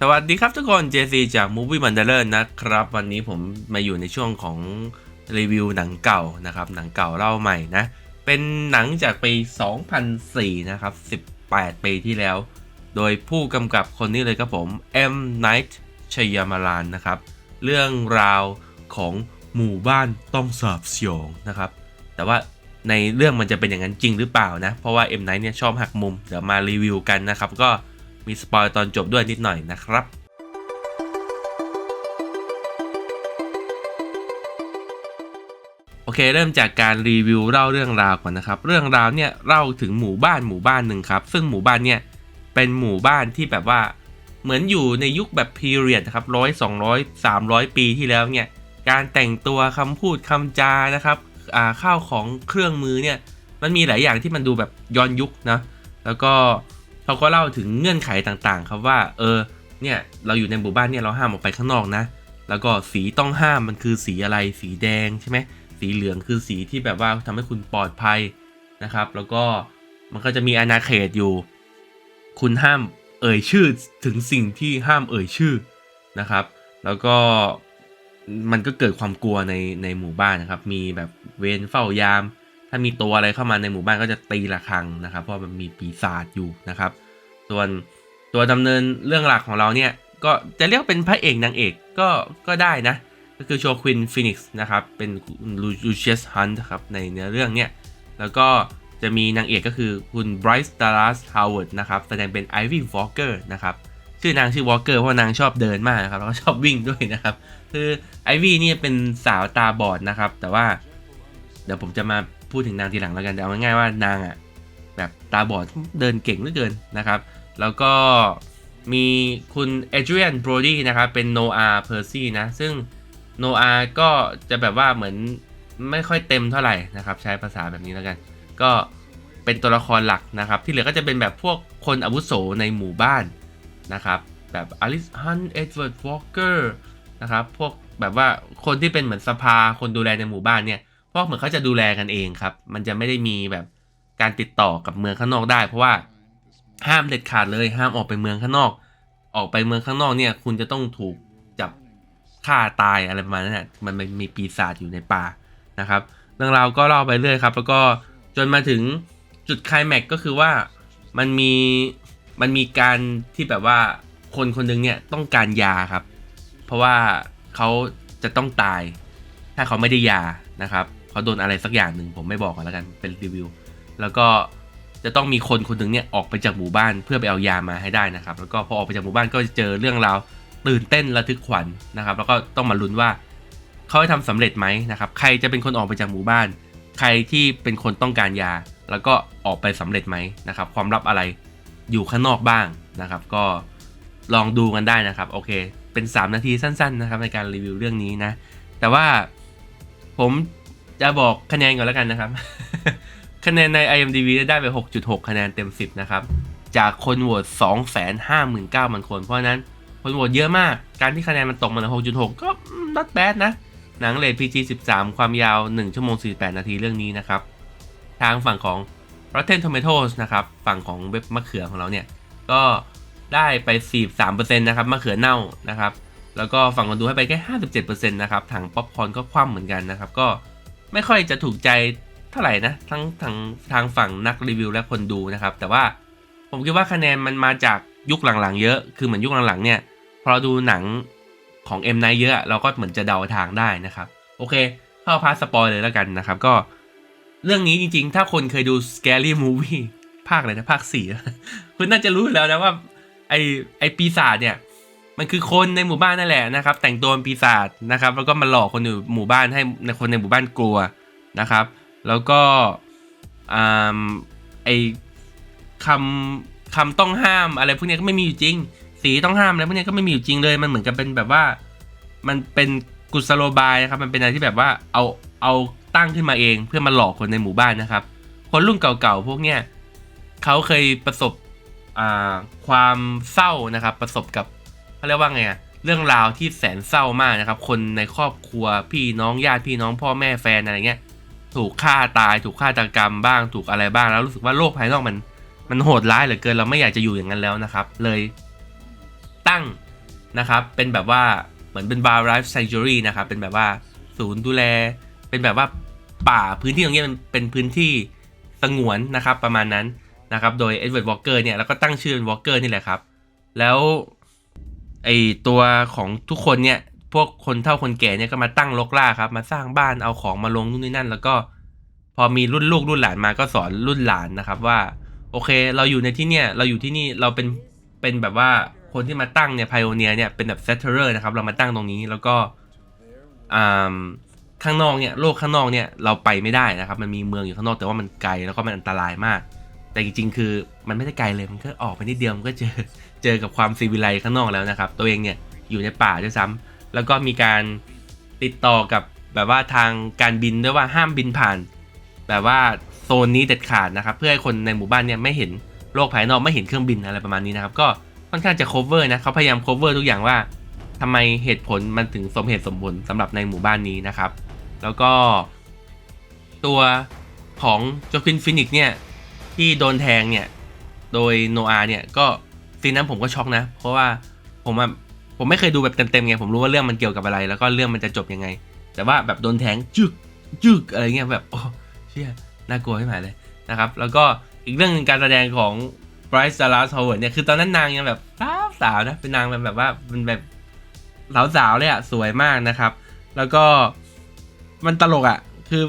สวัสดีครับทุกคน JC จาก Movie m a n d a r นะครับ วันนี้ผมมาอยู่ในช่วงของรีวิวหนังเก่านะครับ หนังเก่าเล่าใหม่นะ เป็นหนังจากปี 2004 นะครับ 18 ปีที่แล้ว โดยผู้กำกับคนนี้เลยครับผม M Night Shyamalan นะครับ เรื่องราวของหมู่บ้านต้องสาบสยองนะครับ แต่ว่าในเรื่องมันจะเป็นอย่างนั้นจริงหรือเปล่านะ เพราะว่า M Night เนี่ยชอบหักมุม เดี๋ยวมารีวิวกันนะครับก็ มีสปอยตอนจบด้วยนิดหน่อยนะครับโอเคเริ่มจากการรีวิวเล่าเรื่องราวก่อนนะครับ เรื่องราวเนี่ยเล่าถึงหมู่บ้านหมู่บ้านหนึ่งครับ ซึ่งหมู่บ้านเนี่ยเป็นหมู่บ้านที่แบบว่า เหมือนอยู่ในยุคแบบพีเรียดนะครับร้อยสองร้อยสามร้อยปีที่แล้วเนี่ยการแต่งตัวคำพูดคำจานะครับอ่าข้าวของเครื่องมือเนี่ยมันมีหลายอย่างที่มันดูแบบย้อนยุคนะแล้วก็ เขาก็เล่าถึงเงื่อนไขต่างๆ ครับว่าเออเนี่ยเราอยู่ในหมู่บ้านเนี่ยเราห้ามออกไปข้างนอกนะ แล้วก็สีต้องห้ามมันคือสีอะไรสีแดงใช่ไหมสีเหลืองคือสีที่แบบว่าทำให้คุณปลอดภัยนะครับ แล้วก็มันก็จะมีอาณาเขตอยู่ คุณห้ามเอ่ยชื่อถึงสิ่งที่ห้ามเอ่ยชื่อนะครับ แล้วก็มันก็เกิดความกลัวในในหมู่บ้านนะครับ มีแบบเวรเฝ้ายาม ถ้ามีตัวอะไรเข้ามาในหมู่บ้านก็จะตีระฆังนะครับ เพราะมันมีปีศาจอยู่นะครับ ส่วนตัวดำเนินเรื่องหลักของเราเนี่ยก็จะเรียกเป็นพระเอกนางเอกก็ก็ได้นะ ก็คือโชควินฟินิกส์นะครับ เป็นลูเชียสฮันต์ครับในเนื้อเรื่องเนี่ย แล้วก็จะมีนางเอกก็คือคุณไบรซ์ดารัสฮาวเวิร์ดนะครับ แสดงเป็นไอวี่วอลเกอร์นะครับ ชื่อนางชื่อวอลเกอร์เพราะนางชอบเดินมากนะครับ แล้วก็ชอบวิ่งด้วยนะครับ คือไอวี่เนี่ยเป็นสาวตาบอดนะครับ แต่ว่า เดี๋ยวผมจะมา พูดถึงนางทีหลังแล้วกันแต่เอาง่ายๆว่านางอะแบบตาบอดเดินเก่งเหลือเกินนะครับ แล้วก็มีคุณเอเดรียนโบรดี้นะครับเป็นโนอาเพอร์ซี่นะ ซึ่งโนอาก็จะแบบว่าเหมือนไม่ค่อยเต็มเท่าไหร่นะครับ ใช้ภาษาแบบนี้แล้วกัน ก็เป็นตัวละครหลักนะครับ ที่เหลือก็จะเป็นแบบพวกคนอาวุโสในหมู่บ้านนะครับ แบบอลิสฮันเอ็ดเวิร์ดวอลเกอร์นะครับ พวกแบบว่าคนที่เป็นเหมือนสภาคนดูแลในหมู่บ้านเนี่ย กเหมือนเขาจะดูแลกันเองครับ มันจะไม่ได้มีแบบการติดต่อกับเมืองข้างนอกได้ เพราะว่าห้ามเด็ดขาดเลยห้ามออกไปเมืองข้างนอก ออกไปเมืองข้างนอกเนี่ย คุณจะต้องถูกจับฆ่าตายอะไรประมาณนั้นนะมันมีปีศาจอยู่ในป่านะครับ เรื่องราวก็เล่าไปเรื่อยครับ แล้วก็จนมาถึงจุดคลายแม็กก็คือว่ามันมีมันมีการที่แบบว่าคนคนหนึงเนี่ยต้องการยาครับ เพราะว่าเขาจะต้องตาย ถ้าเขาไม่ได้ยานะครับ เขาโดนอะไรสักอย่างหนึ่งผมไม่บอกก่อนแล้วกันเป็นรีวิว แล้วก็จะต้องมีคนคนหนึ่งเนี่ยออกไปจากหมู่บ้านเพื่อไปเอายามาให้ได้นะครับ แล้วก็พอออกไปจากหมู่บ้านก็จะเจอเรื่องราวตื่นเต้นระทึกขวัญนะครับ แล้วก็ต้องมาลุ้นว่าเขาจะทำสำเร็จไหมนะครับ ใครจะเป็นคนออกไปจากหมู่บ้าน ใครที่เป็นคนต้องการยา แล้วก็ออกไปสำเร็จไหมนะครับ ความลับอะไรอยู่ข้างนอกบ้างนะครับ ก็ลองดูกันได้นะครับ โอเค เป็น 3 นาทีสั้น ๆ นะครับในการรีวิวเรื่องนี้นะ แต่ว่าผม จะบอกคะแนนก่อนแล้วกันนะครับ คะแนนใน IMDb ได้ไป 6.6 คะแนนเต็ม 10 นะครับ จากคนโหวต259,000 คน เพราะนั้นคนโหวตเยอะมาก การที่คะแนนมันตกมาเหลือ6.6 ก็ not bad นะ หนังเรท PG 13 ความยาว 1 ชั่วโมง 48 นาทีเรื่องนี้นะครับ ทางฝั่งของ Rotten Tomatoes นะครับ ฝั่งของเว็บมะเขือของเราเนี่ย ก็ได้ไป 43%นะครับมะเขือเน่านะครับ แล้วก็ฝั่งคนดูให้ไปแค่ 57%นะครับ ถังป๊อปคอร์นก็คว่ำเหมือนกันนะครับ ก็ ไม่ค่อยจะถูกใจเท่าไหร่นะทั้งทางทางฝั่งนักรีวิวและคนดูนะครับ แต่ว่าผมคิดว่าคะแนนมันมาจากยุคหลังๆ เยอะ คือเหมือนยุคหลังๆเนี่ยพอเราดูหนังของ M นเยอะ เราก็เหมือนจะเดาทางได้นะครับ โอเค เข้าพาสปอยเลยแล้วกันนะครับ ก็เรื่องนี้จริงๆ ถ้าคนเคยดู Scary Movie ภาคอะไรนะภาคสี่คุณน่าจะรู้แล้วนะว่าไอไอปีศาจเนี่ย มันคือคนในหมู่บ้านนั่นแหละนะครับ แต่งตัวเป็นปีศาจนะครับ แล้วก็มาหลอกคนอยู่หมู่บ้านให้คนในหมู่บ้านกลัวนะครับ แล้วก็อ่าไอคำคำต้องห้ามอะไรพวกนี้ก็ไม่มีอยู่จริง สีต้องห้ามอะไรพวกนี้ก็ไม่มีอยู่จริงเลย มันเหมือนกับเป็นแบบว่า มันเป็นกุศโลบายนะครับ มันเป็นอะไรที่แบบว่าเอาเอาตั้งขึ้นมาเองเพื่อมาหลอกคนในหมู่บ้านนะครับ คนรุ่นเก่าๆพวกเนี้ยเขาเคยประสบอ่าความเศร้านะครับ ประสบกับ เขาเรียกว่าไงอะเรื่องราวที่แสนเศร้ามากนะครับ คนในครอบครัวพี่น้องญาติพี่น้องพ่อแม่แฟนอะไรเงี้ยถูกฆ่าตายถูกฆาตกรรมบ้างถูกอะไรบ้างแล้วรู้สึกว่าโลกภายนอกมัน มันโหดร้ายเหลือเกินเราไม่อยากจะอยู่อย่างนั้นแล้วนะครับ เลยตั้งนะครับ เป็นแบบว่าเหมือนเป็น wildlife sanctuary นะครับ เป็นแบบว่าศูนย์ดูแล เป็นแบบว่าป่าพื้นที่ตรงนี้มันเป็นพื้นที่สงวนนะครับประมาณนั้นนะครับ โดยเอ็ดเวิร์ดวอลเกอร์เนี่ยแล้วก็ตั้งชื่อเป็นวอลเกอร์นี่แหละครับ แล้ว ไอตัวของทุกคนเนี่ยพวกคนเฒ่าคนแก่เนี่ยก็มาตั้งลกล่าครับ มาสร้างบ้านเอาของมาลงนู่นนี่นั่น แล้วก็ พอมีรุ่นลูกรุ่นหลานมาก็สอนรุ่นหลานนะครับ ว่า โอเค เราอยู่ในที่เนี่ยเราอยู่ที่นี่เราเป็นเป็นแบบว่าคนที่มาตั้งเนี่ยพโอเนียเนี่ยเป็นแบบเซตเทอร์นะครับ เรามาตั้งตรงนี้แล้วก็ข้างนอกเนี่ยโลกข้างนอกเนี่ยเราไปไม่ได้นะครับ มันมีเมืองอยู่ข้างนอกแต่ว่ามันไกลแล้วก็มันอันตรายมาก แต่จริง ๆ คือมันไม่ได้ไกลเลยมันก็ออกไปนิดเดียวมันก็เจอ เจอกับความซีวิไลข้างนอกแล้วนะครับ ตัวเองเนี่ยอยู่ในป่าด้วยซ้ำแล้วก็มีการติดต่อกับแบบว่าทางการบินด้วยว่าห้ามบินผ่าน แบบว่าโซนนี้เด็ดขาดนะครับ เพื่อให้คนในหมู่บ้านเนี่ยไม่เห็นโลกภายนอกไม่เห็นเครื่องบินอะไรประมาณนี้นะครับ ก็ค่อนข้างจะ cover นะเขาพยายาม cover ทุกอย่างว่าทำไมเหตุผลมันถึงสมเหตุสมผลสำหรับในหมู่บ้านนี้นะครับ แล้วก็ ตัวของโจคินฟินิกเนี่ยที่โดนแทงเนี่ย โดยโนอาเนี่ยก็ ซีนนั้นผมก็ช็อกนะ เพราะว่าผมอะผมไม่เคยดูแบบเต็มๆไงผมรู้ว่าเรื่องมันเกี่ยวกับอะไร แล้วก็เรื่องมันจะจบยังไง แต่ว่าแบบโดนแทงจึกจึกอะไรเงี้ยแบบโอ้เชี่ยน่ากลัวไม่หมายเลยนะครับ แล้วก็อีกเรื่องหนึงการแสดงของ Bryce Dallas Howard เนี่ยคือตอนนั้นนางยังแบบสาวสาวๆนะเป็นนางแบบแบบว่าเป็นแบบสาวๆเลยอะสวยมากนะครับ แล้วก็มันตลกอะคือ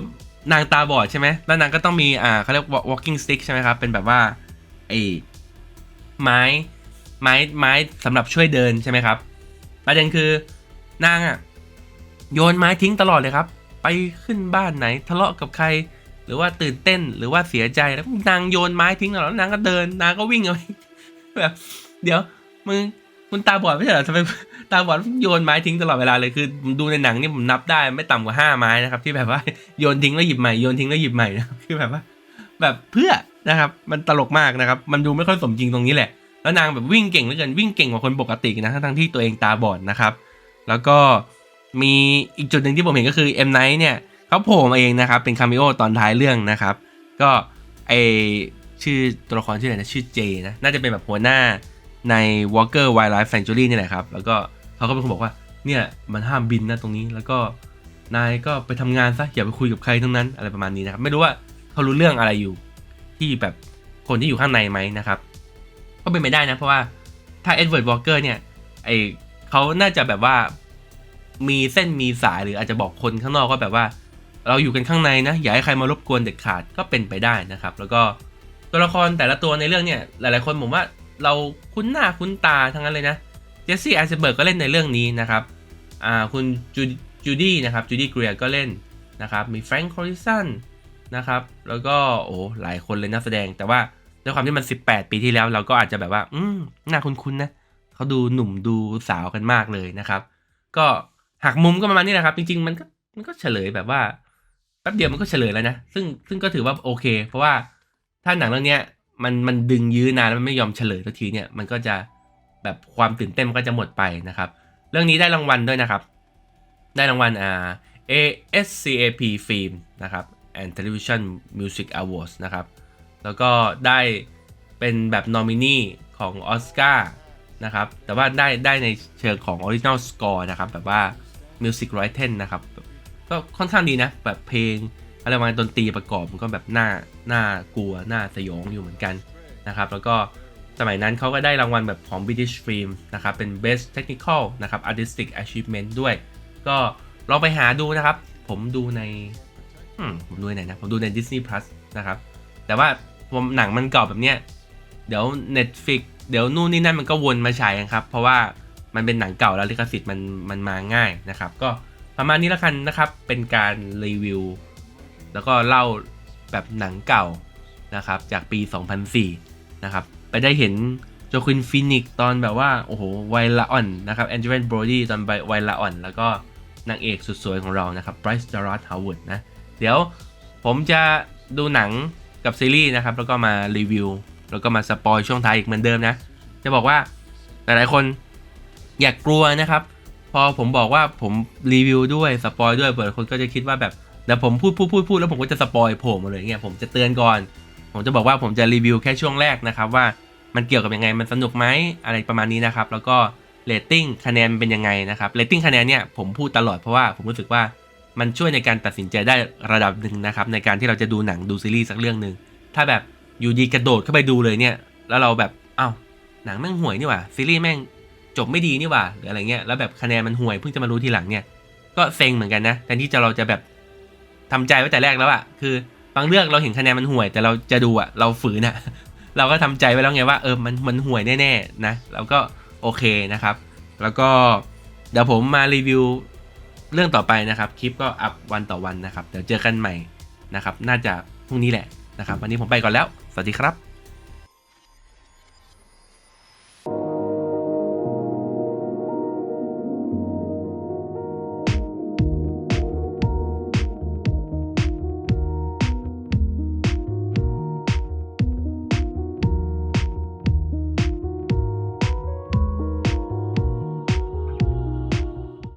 นางตาบอดใช่ไหมแล้วนางก็ต้องมีอ่าเขาเรียก walking stick ใช่ไหมครับเป็นแบบว่าไอ้ไม้ ไม้ไม้สำหรับช่วยเดินใช่ไหมครับประเด็นคือนางอะโยนไม้ทิ้งตลอดเลยครับ ไปขึ้นบ้านไหนทะเลาะกับใคร หรือว่าตื่นเต้นหรือว่าเสียใจแล้วนางโยนไม้ทิ้งตลอดแล้วนางก็เดินนางก็วิ่งเอาไปแบบเดี๋ยวมึงคุณตาบอดไม่ใช่เหรอทำไมตาบอดโยนไม้ทิ้งตลอดเวลาเลยคือดูในหนังนี่ผมนับได้ไม่ต่ำกว่าห้าไม้นะครับ ที่แบบว่าโยนทิ้งแล้วหยิบใหม่โยนทิ้งแล้วหยิบใหม่นะครับคือแบบว่า แบบเพื่อนะครับ มันตลกมากนะครับ มันดูไม่ค่อยสมจริงตรงนี้แหละ แล้วนางแบบวิ่งเก่งเหลือเกินวิ่งเก่งกว่าคนปกตินะทั้งที่ตัวเองตาบอดนะครับ แล้วก็มีอีกจุดหนึ่งที่ผมเห็นก็คือ M Night เนี่ยเขาโผล่มาเองนะครับ เป็นคาเมโอตอนท้ายเรื่องนะครับ ก็ไอชื่อตัวละครชื่ออะไรนะชื่อเจนะน่าจะเป็นแบบหัวหน้าใน Walker Wildlife Sanctuary นี่แหละครับ แล้วก็เขาก็เป็นคนบอกว่าเนี่ยมันห้ามบินนะตรงนี้แล้วก็นายก็ไปทำงานซะอย่าไปคุยกับใครทั้งนั้นอะไรประมาณนี้นะครับ ไม่รู้ว่าเขารู้เรื่องอะไรอยู่ที่แบบคนที่อยู่ข้างในไหมนะครับ ก็เป็นไปได้นะ เพราะว่าถ้าเอ็ดเวิร์ดวอลเกอร์เนี่ยไอเขาน่าจะแบบว่ามีเส้นมีสายหรืออาจจะบอกคนข้างนอกว่าแบบว่า เราอยู่กันข้างในนะ อย่าให้ใครมารบกวนเด็ดขาดก็เป็นไปได้นะครับ แล้วก็ตัวละครแต่ละตัวในเรื่องเนี่ย หลายๆคนผมว่าเราคุ้นหน้าคุ้นตาทั้งนั้นเลยนะเจสซี่ไอซ์เบิร์กก็เล่นในเรื่องนี้นะครับอ่าคุณจูจูดี้นะครับจูดี้เกรียก็เล่นนะครับ มีแฟรงค์คอริสันนะครับ แล้วก็โอ้หลายคนเลยนักแสดงแต่ว่า ด้วยความที่มัน 18 ปีที่แล้ว เราก็อาจจะแบบว่า อืมน่าคุ้นๆนะเขาดูหนุ่มดูสาวกันมากเลยนะครับ ก็หักมุมก็ประมาณนี้แหละครับ จริง ๆ มันก็มันก็เฉลยแบบว่าแป๊บเดียวมันก็เฉลยแล้วนะซึ่งซึ่งก็ถือว่าโอเค เพราะว่าถ้าหนังเรื่องนี้มันมันดึงยื้อนานแล้วมันไม่ยอมเฉลยสักทีเนี่ยมันก็จะแบบความตื่นเต้นมันก็จะหมดไปนะครับ เรื่องนี้ได้รางวัลด้วยนะครับ ได้รางวัลอ่า ASCAP Film นะครับ and Television Music Awards นะครับ แล้วก็ได้เป็นแบบนอมินีของออสการ์นะครับ แต่ว่าได้ได้ในเชิงของ Original Score นะครับ แบบว่า Music Writing นะครับ ก็ค่อนข้างดีนะ แบบเพลงอะไรประมาณดนตรีประกอบมันก็แบบน่าน่ากลัว น่าสยองอยู่เหมือนกันนะครับ แล้วก็สมัยนั้นเขาก็ได้รางวัลแบบของ British Film นะครับ เป็น Best Technical นะครับ Artistic Achievement ด้วย ก็ลองไปหาดูนะครับ ผมดูในผมดูในไหนนะ ผมดูใน Disney Plus นะครับ แต่ว่า หนังมันเก่าแบบเนี้ยเดี๋ยว Netflix เดี๋ยวนู่นนี่นั่นมันก็วนมาฉายครับ เพราะว่ามันเป็นหนังเก่าแล้วลิขสิทธิ์มันมันมาง่ายนะครับ ก็ประมาณนี้ล้วกันนะครับ เป็นการรีวิว แล้วก็เล่าแบบหนังเก่านะครับ จากปี 2004 นะครับ ไปได้เห็นโจควินฟินิกตอนแบบว่า โอ้โหไวละอ่อนนะครับแอนเจลินบรอดี้ตอนไวละอ่อน แล้วก็นางเอกสุดสวยของเรานะครับไบรซ์ดาร์ดฮาวเวิร์ดนะ เดี๋ยวผมจะดูหนัง กับซีรีส์นะครับแล้วก็มารีวิวแล้วก็มาสปอยช่วงท้ายอีกเหมือนเดิมนะ จะบอกว่าหลายๆคนอยากกลัวนะครับ พอผมบอกว่าผมรีวิวด้วยสปอยด้วยเผื่อคนก็จะคิดว่าแบบเดี๋ยวผมพูดพูดพูดพูดแล้วผมก็จะสปอยโผล่มาเลยเงี้ยผมจะเตือนก่อน ผมจะบอกว่าผมจะรีวิวแค่ช่วงแรกนะครับว่ามันเกี่ยวกับยังไงมันสนุกไหมอะไรประมาณนี้นะครับ แล้วก็เรตติ้งคะแนนเป็นยังไงนะครับเรตติ้งคะแนนเนี่ยผมพูดตลอดเพราะว่าผมรู้สึกว่า มันช่วยในการตัดสินใจได้ระดับหนึ่งนะครับในการที่เราจะดูหนังดูซีรีส์สักเรื่องหนึ่งถ้าแบบอยู่ดีกระโดดเข้าไปดูเลยเนี่ย แล้วเราแบบเอ้าหนังแม่งห่วยนี่หว่าซีรีส์แม่งจบไม่ดีนี่หว่าหรืออะไรเงี้ยแล้วแบบคะแนนมันห่วยเพิ่งจะมารู้ทีหลังเนี่ย ก็เซ็งเหมือนกันนะแทนที่จะเราจะแบบทำใจไว้แต่แรกแล้วอะคือบางเรื่องเราเห็นคะแนนมันห่วย แต่เราจะดูอะเราฝืนอะเราก็ทำใจไว้แล้วไงว่าเออมันมันห่วยแน่ๆนะเราก็โอเคนะครับ แล้วก็เดี๋ยวผมมารีวิว เรื่องต่อไปนะครับคลิปก็อัพวันต่อวันนะครับเดี๋ยวเจอกันใหม่นะครับ น่าจะพรุ่งนี้แหละนะครับ วันนี้ผมไปก่อนแล้ว สวัสดีครับ